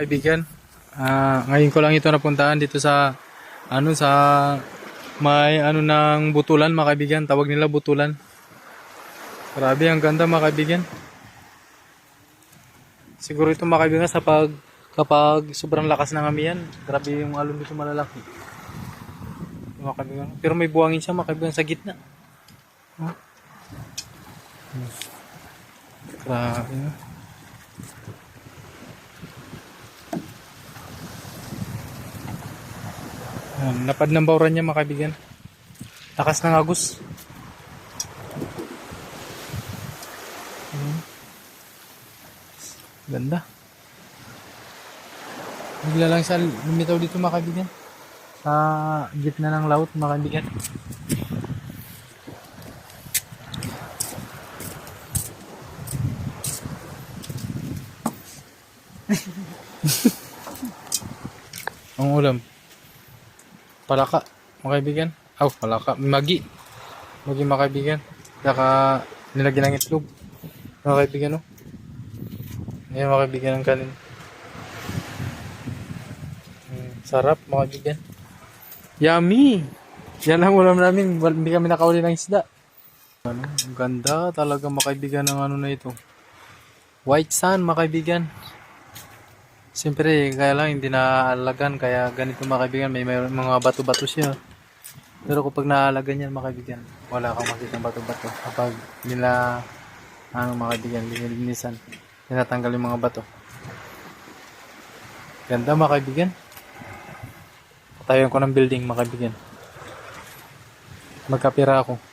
Kaibigan, ah, ngayon ko lang ito napuntahan dito sa ano sa may ano ng butulan mga kaibigan, tawag nila butulan. Grabe, ang ganda mga kaibigan. Siguro ito mga kaibigan sa pag kapag sobrang lakas ng amihan, grabe yung alon dito malalaki. Mga kaibigan. Pero may buhangin siya mga kaibigan sa gitna. Oh. Hmm. Grabe. Ayan, napad ng bawran niya mga kaibigan. Lakas ng agos. Ganda. Bigla lang siya lumitaw dito mga kaibigan. Sa gitna ng laut mga kaibigan. Ang ulam. Palaka, mga kaibigan. Aw, palaka. Magi. Magi, mga kaibigan. Saka nilagyan ng itlog. Mga kaibigan, no? Ayan, mga kaibigan ng kanin. Mm, sarap, mga kaibigan. Yummy! Yan ang ulam namin. Hindi kami nakauli ng isda. Ano, ang ganda talaga, mga kaibigan, ng ano na ito. White sand, mga kaibigan. Siyempre, kaya lang hindi naalagan, kaya ganito mga kaibigan, may, may mga bato-bato siya. Pero kapag naalagan yan mga kaibigan, wala kang makita bato-bato. Kapag nila, ano mga kaibigan, linilinisan, tinatanggal yung mga bato. Ganda mga kaibigan. Patayon ko ng building mga kaibigan. Magkapira ako.